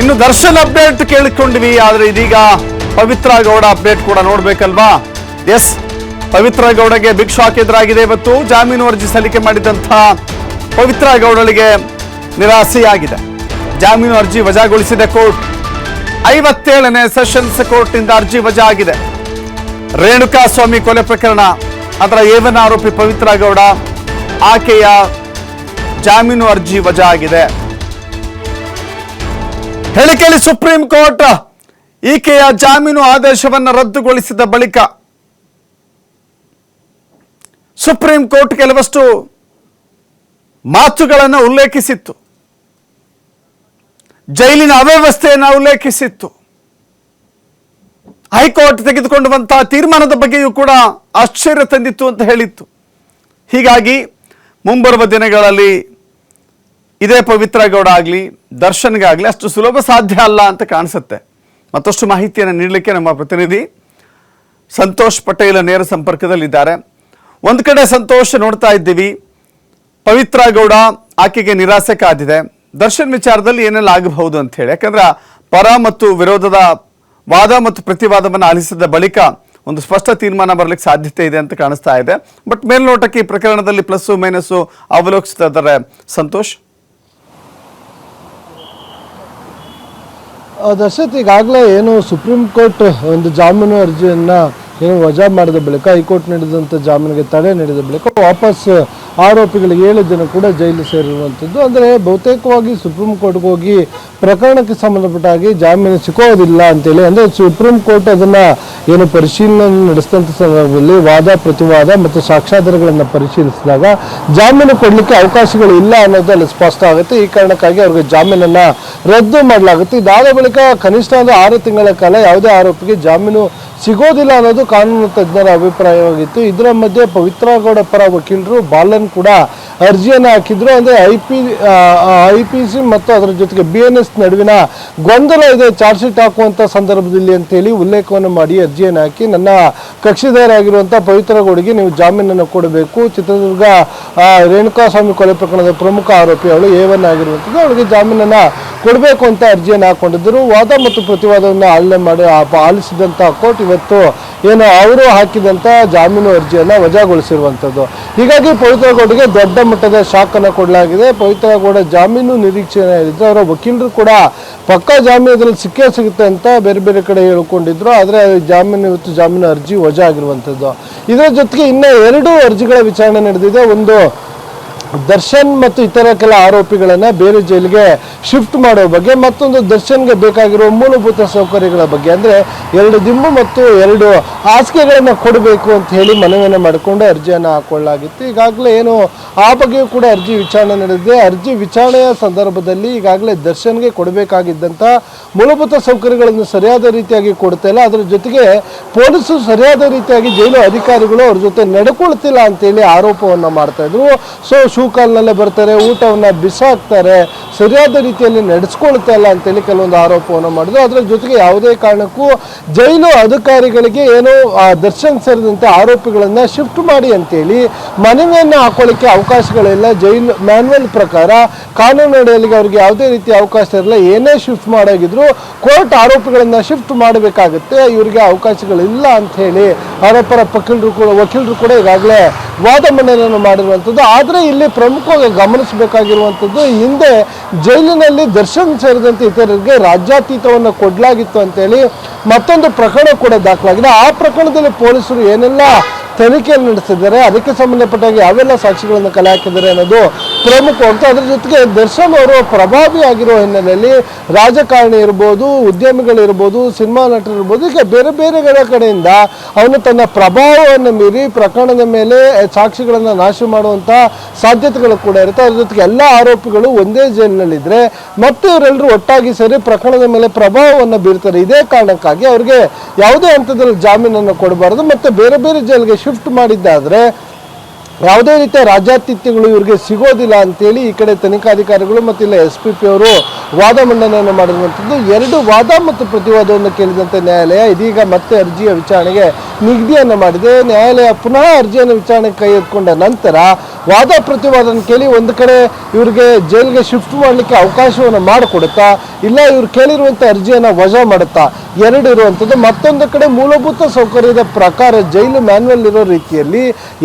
ಇನ್ನು ದರ್ಶನ್ ಅಪ್ಡೇಟ್ ಕೇಳಿಕೊಂಡಿವಿ, ಆದ್ರೆ ಇದೀಗ ಪವಿತ್ರ ಗೌಡ ಅಪ್ಡೇಟ್ ಕೂಡ ನೋಡ್ಬೇಕಲ್ವಾ? ಎಸ್ ಪವಿತ್ರ ಗೌಡಗೆ ಬಿಗ್ ಶಾಕ್ ಎದುರಾಗಿದೆ ಇವತ್ತು. ಜಾಮೀನು ಅರ್ಜಿ ಸಲ್ಲಿಕೆ ಮಾಡಿದಂಥ ಪವಿತ್ರ ಗೌಡಳಿಗೆ ನಿರಾಸೆಯಾಗಿದೆ. ಜಾಮೀನು ಅರ್ಜಿ ವಜಾಗೊಳಿಸಿದೆ ಕೋರ್ಟ್. ಐವತ್ತೇಳನೇ ಸೆಷನ್ಸ್ ಕೋರ್ಟ್ನಿಂದ ಅರ್ಜಿ ವಜಾ ಆಗಿದೆ ರೇಣುಕಾ ಸ್ವಾಮಿ ಕೊಲೆ ಪ್ರಕರಣ. ಅದರ ಏವನ ಆರೋಪಿ ಪವಿತ್ರ ಗೌಡ, ಆಕೆಯ ಜಾಮೀನು ಅರ್ಜಿ ವಜಾ ಆಗಿದೆ ಹೇಳಿಕೆಯಲ್ಲಿ ಸುಪ್ರೀಂ ಕೋರ್ಟ್ ಈಕೆಯ ಜಾಮೀನು ಆದೇಶವನ್ನು ರದ್ದುಗೊಳಿಸಿದ ಬಳಿಕ ಸುಪ್ರೀಂ ಕೋರ್ಟ್ ಕೆಲವಷ್ಟು ಮಾತುಗಳನ್ನು ಉಲ್ಲೇಖಿಸಿತ್ತು. ಜೈಲಿನ ಅವ್ಯವಸ್ಥೆಯನ್ನು ಉಲ್ಲೇಖಿಸಿತ್ತು. ಹೈಕೋರ್ಟ್ ತೆಗೆದುಕೊಂಡುವಂತಹ ತೀರ್ಮಾನದ ಬಗ್ಗೆಯೂ ಕೂಡ ಆಶ್ಚರ್ಯ ತಂದಿತ್ತು ಅಂತ ಹೇಳಿತ್ತು. ಹೀಗಾಗಿ ಮುಂಬರುವ ದಿನಗಳಲ್ಲಿ ಇದೇ ಪವಿತ್ರ ಗೌಡ ಆಗಲಿ ದರ್ಶನ್ಗಾಗಲಿ ಅಷ್ಟು ಸುಲಭ ಸಾಧ್ಯ ಅಲ್ಲ ಅಂತ ಕಾಣಿಸುತ್ತೆ. ಮತ್ತಷ್ಟು ಮಾಹಿತಿಯನ್ನು ನೀಡಲಿಕ್ಕೆ ನಮ್ಮ ಪ್ರತಿನಿಧಿ ಸಂತೋಷ್ ಪಟೇಲ್ ನೇರ ಸಂಪರ್ಕದಲ್ಲಿದ್ದಾರೆ. ಒಂದು ಕಡೆ ಸಂತೋಷ್ ನೋಡ್ತಾ ಇದ್ದೀವಿ. ಪವಿತ್ರ ಗೌಡ ಆಕೆಗೆ ನಿರಾಸೆ ಕಾದಿದೆ. ದರ್ಶನ್ ವಿಚಾರದಲ್ಲಿ ಏನೆಲ್ಲ ಆಗಬಹುದು ಅಂತ ಹೇಳಿ. ಯಾಕಂದ್ರೆ ಪರ ಮತ್ತು ವಿರೋಧದ ವಾದ ಮತ್ತು ಪ್ರತಿವಾದವನ್ನು ಆಲಿಸಿದ ಬಳಿಕ ಒಂದು ಸ್ಪಷ್ಟ ತೀರ್ಮಾನ ಬರಲಿಕ್ಕೆ ಸಾಧ್ಯತೆ ಇದೆ ಅಂತ ಕಾಣಿಸ್ತಾ ಇದೆ. ಬಟ್ ಮೇಲ್ನೋಟಕ್ಕೆ ಈ ಪ್ರಕರಣದಲ್ಲಿ ಪ್ಲಸ್ಸು ಮೈನಸ್ಸು ಅವಲೋಕಿಸ್ತಾ ಇದ್ದಾರೆ ಸಂತೋಷ್. ಆ, ದರ್ಶತ್ ಈಗಾಗಲೇ ಏನು ಸುಪ್ರೀಂ ಕೋರ್ಟ್ ಒಂದು ಜಾಮೀನು ಅರ್ಜಿಯನ್ನು ಏನು ವಜಾ ಮಾಡಿದ ಬಳಿಕ ಹೈಕೋರ್ಟ್ ನೀಡಿದಂಥ ಜಾಮೀನಿಗೆ ತಡೆ ನೀಡಿದ ಬಳಿಕ ವಾಪಸ್ ಆರೋಪಿಗಳಿಗೆ ಏಳು ಜನ ಕೂಡ ಜೈಲು ಸೇರಿರುವಂಥದ್ದು ಅಂದರೆ ಬಹುತೇಕವಾಗಿ ಸುಪ್ರೀಂ ಕೋರ್ಟ್ಗೆ ಹೋಗಿ ಪ್ರಕರಣಕ್ಕೆ ಸಂಬಂಧಪಟ್ಟ ಹಾಗೆ ಜಾಮೀನು ಸಿಕ್ಕೋದಿಲ್ಲ ಅಂತೇಳಿ. ಅಂದರೆ ಸುಪ್ರೀಂ ಕೋರ್ಟ್ ಅದನ್ನು ಏನು ಪರಿಶೀಲನೆ ನಡೆಸಿದಂಥ ಸಂದರ್ಭದಲ್ಲಿ ವಾದ, ಪ್ರತಿವಾದ ಮತ್ತು ಸಾಕ್ಷ್ಯಾಧಾರಗಳನ್ನು ಪರಿಶೀಲಿಸಿದಾಗ ಜಾಮೀನು ಕೊಡಲಿಕ್ಕೆ ಅವಕಾಶಗಳು ಇಲ್ಲ ಅನ್ನೋದು ಅಲ್ಲಿ ಸ್ಪಷ್ಟ ಆಗುತ್ತೆ. ಈ ಕಾರಣಕ್ಕಾಗಿ ಅವ್ರಿಗೆ ಜಾಮೀನನ್ನು ರದ್ದು ಮಾಡಲಾಗುತ್ತೆ. ಇದಾದ ಬಳಿಕ ಕನಿಷ್ಠ ಅಂದ್ರೆ ಆರು ತಿಂಗಳ ಕಾಲ ಯಾವುದೇ ಆರೋಪಿಗೆ ಜಾಮೀನು ಸಿಗೋದಿಲ್ಲ ಅನ್ನೋದು ಕಾನೂನು ತಜ್ಞರ ಅಭಿಪ್ರಾಯವಾಗಿತ್ತು. ಇದರ ಮಧ್ಯೆ ಪವಿತ್ರಗೌಡ ಪರ ವಕೀಲರು ಬಾಲನ್ ಕೂಡ ಅರ್ಜಿಯನ್ನು ಹಾಕಿದ್ರು. ಅಂದರೆ I P I P C ಮತ್ತು ಅದರ ಜೊತೆಗೆ ಬಿ ಎನ್ ಎಸ್ ನಡುವಿನ ಗೊಂದಲ ಇದೆ. ಚಾರ್ಜ್ ಶೀಟ್ ಹಾಕುವಂಥ ಸಂದರ್ಭದಲ್ಲಿ ಅಂತೇಳಿ ಉಲ್ಲೇಖವನ್ನು ಮಾಡಿ ಅರ್ಜಿಯನ್ನು ಹಾಕಿ, ನನ್ನ ಕಕ್ಷಿದಾರರಾಗಿರುವಂಥ ಪವಿತ್ರಗೌಡಿಗೆ ನೀವು ಜಾಮೀನನ್ನು ಕೊಡಬೇಕು. ಚಿತ್ರದುರ್ಗ ರೇಣುಕಾಸ್ವಾಮಿ ಕೊಲೆ ಪ್ರಕರಣದ ಪ್ರಮುಖ ಆರೋಪಿ ಅವಳು ಎ ಒನ್ ಆಗಿರುವಂಥದ್ದು. ಅವಳಿಗೆ ಜಾಮೀನನ್ನು ಕೊಡಬೇಕು ಅಂತ ಅರ್ಜಿಯನ್ನು ಹಾಕೊಂಡಿದ್ದರು. ವಾದ ಮತ್ತು ಪ್ರತಿವಾದವನ್ನು ಆಲನೆ ಮಾಡಿ ಆಲಿಸಿದಂಥ ಕೋರ್ಟ್ ಇವತ್ತು ಏನು ಅವರು ಹಾಕಿದಂಥ ಜಾಮೀನು ಅರ್ಜಿಯನ್ನು ವಜಾಗೊಳಿಸಿರುವಂಥದ್ದು ಹೀಗಾಗಿ ಪವಿತ್ರ ಗೌಡಗೆ ದೊಡ್ಡ ಮಟ್ಟದ ಶಾಕನ್ನು ಕೊಡಲಾಗಿದೆ. ಪವಿತ್ರ ಗೌಡ ಜಾಮೀನು ನಿರೀಕ್ಷೆ ಹೇಳಿದ್ರು ಅವರ ವಕೀಲರು ಕೂಡ ಪಕ್ಕಾ ಜಾಮೀನದಲ್ಲಿ ಸಿಕ್ಕೇ ಸಿಗುತ್ತೆ ಅಂತ ಬೇರೆ ಬೇರೆ ಕಡೆ ಹೇಳ್ಕೊಂಡಿದ್ರು. ಆದರೆ ಜಾಮೀನು ಇವತ್ತು ಜಾಮೀನು ಅರ್ಜಿ ವಜಾ ಆಗಿರುವಂಥದ್ದು ಇದರ ಜೊತೆಗೆ ಇನ್ನೂ ಎರಡು ಅರ್ಜಿಗಳ ವಿಚಾರಣೆ ನಡೆದಿದೆ. ಒಂದು ದರ್ಶನ್ ಮತ್ತು ಇತರ ಕೆಲ ಆರೋಪಿಗಳನ್ನು ಬೇರೆ ಜೈಲಿಗೆ ಶಿಫ್ಟ್ ಮಾಡೋ ಬಗ್ಗೆ ಮತ್ತೊಂದು ದರ್ಶನ್ಗೆ ಬೇಕಾಗಿರುವ ಮೂಲಭೂತ ಸೌಕರ್ಯಗಳ ಬಗ್ಗೆ. ಅಂದರೆ ಎರಡು ದಿಂಬು ಮತ್ತು ಎರಡು ಹಾಸಿಗೆಗಳನ್ನು ಕೊಡಬೇಕು ಅಂತ ಹೇಳಿ ಮನವಿಯನ್ನು ಮಾಡಿಕೊಂಡು ಅರ್ಜಿಯನ್ನು ಹಾಕೊಳ್ಳಲಾಗಿತ್ತು. ಈಗಾಗಲೇ ಏನು ಆ ಬಗ್ಗೆಯೂ ಕೂಡ ಅರ್ಜಿ ವಿಚಾರಣೆ ನಡೆದಿದೆ. ಅರ್ಜಿ ವಿಚಾರಣೆಯ ಸಂದರ್ಭದಲ್ಲಿ ಈಗಾಗಲೇ ದರ್ಶನ್ಗೆ ಕೊಡಬೇಕಾಗಿದ್ದಂಥ ಮೂಲಭೂತ ಸೌಕರ್ಯಗಳನ್ನು ಸರಿಯಾದ ರೀತಿಯಾಗಿ ಕೊಡ್ತಾ ಇಲ್ಲ. ಅದರ ಜೊತೆಗೆ ಪೊಲೀಸರು ಸರಿಯಾದ ರೀತಿಯಾಗಿ ಜೈಲು ಅಧಿಕಾರಿಗಳು ಅವ್ರ ಜೊತೆ ನಡ್ಕೊಳ್ತಿಲ್ಲ ಅಂತೇಳಿ ಆರೋಪವನ್ನು ಮಾಡ್ತಾಯಿದ್ರು ಸೊ ಶೂ ಕಾಲ್ನಲ್ಲೇ ಬರ್ತಾರೆ, ಊಟವನ್ನು ಬಿಸಾಕ್ತಾರೆ, ಸರಿಯಾದ ರೀತಿಯಲ್ಲಿ ನಡೆಸ್ಕೊಳ್ತಾ ಇಲ್ಲ ಅಂತೇಳಿ ಕೆಲವೊಂದು ಆರೋಪವನ್ನು ಮಾಡಿದ್ರು. ಅದರ ಜೊತೆಗೆ ಯಾವುದೇ ಕಾರಣಕ್ಕೂ ಜೈಲು ಅಧಿಕಾರಿಗಳಿಗೆ ಏನು ದರ್ಶನ್ ಸೇರಿದಂತೆ ಆರೋಪಿಗಳನ್ನು ಶಿಫ್ಟ್ ಮಾಡಿ ಅಂತೇಳಿ ಮನವಿಯನ್ನು ಹಾಕೊಳ್ಳಿಕ್ಕೆ ಅವಕಾಶಗಳಿಲ್ಲ. ಜೈಲು ಮ್ಯಾನ್ಯಲ್ ಪ್ರಕಾರ ಕಾನೂನು ಅಡಿಯಲ್ಲಿ ಅವ್ರಿಗೆ ಯಾವುದೇ ರೀತಿಯ ಅವಕಾಶ ಇರಲ್ಲ, ಏನೇ ಶಿಫ್ಟ್ ಮಾಡೋಗಿದ್ರು ಕೋರ್ಟ್ ಆರೋಪಿಗಳನ್ನು ಶಿಫ್ಟ್ ಮಾಡಬೇಕಾಗುತ್ತೆ, ಇವರಿಗೆ ಅವಕಾಶಗಳಿಲ್ಲ ಅಂತ ಹೇಳಿ ಆರೋಪರ ವಕೀಲರು ಕೂಡ ವಕೀಲರು ಕೂಡ ಈಗಾಗಲೇ ವಾದ ಮಂಡನೆಯನ್ನು ಮಾಡಿರುವಂಥದ್ದು. ಆದರೆ ಇಲ್ಲಿ ಪ್ರಮುಖವಾಗಿ ಗಮನಿಸಬೇಕಾಗಿರುವಂಥದ್ದು, ಹಿಂದೆ ಜೈಲಿನಲ್ಲಿ ದರ್ಶನ್ ಸೇರಿದಂತೆ ಇತರರಿಗೆ ರಾಜ್ಯಾತೀತವನ್ನು ಕೊಡಲಾಗಿತ್ತು ಅಂತೇಳಿ ಮತ್ತೊಂದು ಪ್ರಕರಣ ಕೂಡ ದಾಖಲಾಗಿದೆ. ಆ ಪ್ರಕರಣದಲ್ಲಿ ಪೊಲೀಸರು ಏನೆಲ್ಲ ತನಿಖೆಯನ್ನು ನಡೆಸಿದ್ದಾರೆ. ಅದಕ್ಕೆ ಸಂಬಂಧಪಟ್ಟಾಗಿ ಯಾವೆಲ್ಲ ಸಾಕ್ಷಿಗಳನ್ನು ಕಲೆ ಹಾಕಿದ್ದಾರೆ ಅನ್ನೋದು ಪ್ರಮುಖವಾಗ್ತಾ ಅದ್ರ ಜೊತೆಗೆ ದರ್ಶನ್ ಅವರು ಪ್ರಭಾವಿ ಆಗಿರೋ ಹಿನ್ನೆಲೆಯಲ್ಲಿ ರಾಜಕಾರಣಿ ಇರ್ಬೋದು, ಉದ್ಯಮಿಗಳಿರ್ಬೋದು, ಸಿನಿಮಾ ನಟರಿರ್ಬೋದು ಈಗ ಬೇರೆ ಬೇರೆ ಕಡೆಯಿಂದ ಅವನು ತನ್ನ ಪ್ರಭಾವವನ್ನು ಮೀರಿ ಪ್ರಕರಣದ ಮೇಲೆ ಸಾಕ್ಷಿಗಳನ್ನು ನಾಶ ಮಾಡುವಂಥ ಸಾಧ್ಯತೆಗಳು ಕೂಡ ಇರುತ್ತೆ. ಅದ್ರ ಜೊತೆಗೆ ಎಲ್ಲ ಆರೋಪಿಗಳು ಒಂದೇ ಜೈಲಿನಲ್ಲಿದ್ದರೆ ಮತ್ತೆ ಇವರೆಲ್ಲರೂ ಒಟ್ಟಾಗಿ ಸೇರಿ ಪ್ರಕರಣದ ಮೇಲೆ ಪ್ರಭಾವವನ್ನು ಬೀರ್ತಾರೆ. ಇದೇ ಕಾರಣಕ್ಕಾಗಿ ಅವರಿಗೆ ಯಾವುದೇ ಹಂತದಲ್ಲಿ ಜಾಮೀನನ್ನು ಕೊಡಬಾರದು. ಮತ್ತು ಬೇರೆ ಬೇರೆ ಜೈಲಿಗೆ ಶಿಫ್ಟ್ ಮಾಡಿದ್ದಾದರೆ ಯಾವುದೇ ರೀತಿಯ ರಾಜ್ಯಾತಿಥ್ಯಗಳು ಇವರಿಗೆ ಸಿಗೋದಿಲ್ಲ ಅಂತೇಳಿ ಈ ಕಡೆ ತನಿಖಾಧಿಕಾರಿಗಳು ಮತ್ತು ಇಲ್ಲ ಎಸ್ ಪಿ ಪಿ ಅವರು ವಾದ ಮಂಡನೆಯನ್ನು ಮಾಡಿರುವಂಥದ್ದು. ಎರಡು ವಾದ ಮತ್ತು ಪ್ರತಿವಾದವನ್ನು ಕೇಳಿದಂತೆ ನ್ಯಾಯಾಲಯ ಇದೀಗ ಮತ್ತೆ ಅರ್ಜಿಯ ವಿಚಾರಣೆಗೆ ನಿಗದಿಯನ್ನು ಮಾಡಿದೆ. ನ್ಯಾಯಾಲಯ ಪುನಃ ಅರ್ಜಿಯನ್ನು ವಿಚಾರಣೆ ಕೈ ಎತ್ಕೊಂಡ ನಂತರ ವಾದ ಪ್ರತಿವಾದನ ಕೇಳಿ ಒಂದು ಕಡೆ ಇವರಿಗೆ ಜೈಲಿಗೆ ಶಿಫ್ಟ್ ಮಾಡಲಿಕ್ಕೆ ಅವಕಾಶವನ್ನು ಮಾಡಿಕೊಡುತ್ತಾ, ಇಲ್ಲ ಇವ್ರು ಕೇಳಿರುವಂಥ ಅರ್ಜಿಯನ್ನು ವಜಾ ಮಾಡುತ್ತಾ, ಎರಡು ಇರುವಂಥದ್ದು. ಮತ್ತೊಂದು ಕಡೆ ಮೂಲಭೂತ ಸೌಕರ್ಯದ ಪ್ರಕಾರ ಜೈಲು ಮ್ಯಾನ್ಯಲ್ ಇರೋ ರೀತಿಯಲ್ಲಿ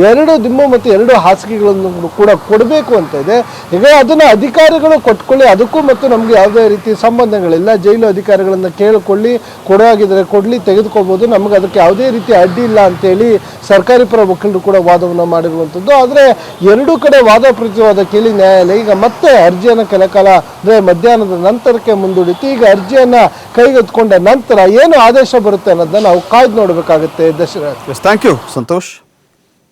ಎರಡು ದಿಮ್ಮು ಮತ್ತು ಎರಡು ಹಾಸಿಗೆಗಳನ್ನು ಕೂಡ ಕೊಡಬೇಕು ಅಂತ ಇದೆ. ಈಗ ಅದನ್ನು ಅಧಿಕಾರಿಗಳು ಕೊಟ್ಕೊಳ್ಳಿ. ಅದಕ್ಕೂ ಮತ್ತು ನಮಗೆ ಯಾವುದೇ ರೀತಿ ಸಂಬಂಧಗಳಿಲ್ಲ. ಜೈಲು ಅಧಿಕಾರಿಗಳನ್ನು ಕೇಳಿಕೊಳ್ಳಿ ಕೊಡೋಗಿದ್ರೆ ಕೊಡಲಿ, ತೆಗೆದುಕೋಬೋದು. ನಮಗೆ ಅದಕ್ಕೆ ಯಾವುದೇ ರೀತಿ ಅಡ್ಡಿ ಇಲ್ಲ ಅಂತೇಳಿ ಸರ್ಕಾರಿ ಪರ ವಕೀಲರು ಕೂಡ ವಾದವನ್ನು ಮಾಡಿರುವಂಥದ್ದು. ಆದರೆ ಎರಡೂ ಕಡೆ ವಾದ ಪ್ರತಿವಾದ ಕೇಳಿ ನ್ಯಾಯಾಲಯ ಈಗ ಮತ್ತೆ ಅರ್ಜಿಯನ್ನು ಕೆಲಕಾಲ ಅಂದರೆ ಮಧ್ಯಾಹ್ನದ ನಂತರಕ್ಕೆ ಮುಂದೂಡಿತು ಈಗ ಅರ್ಜಿಯನ್ನು ಕೈಗೆತ್ಕೊಂಡ ನಂತರ ಏನು ಆದೇಶ ಬರುತ್ತೆ ಅನ್ನೋದನ್ನ ನಾವು ಕಾಯ್ದು ನೋಡಬೇಕಾಗುತ್ತೆ. ದಶರಥ್. Thank you Santosh.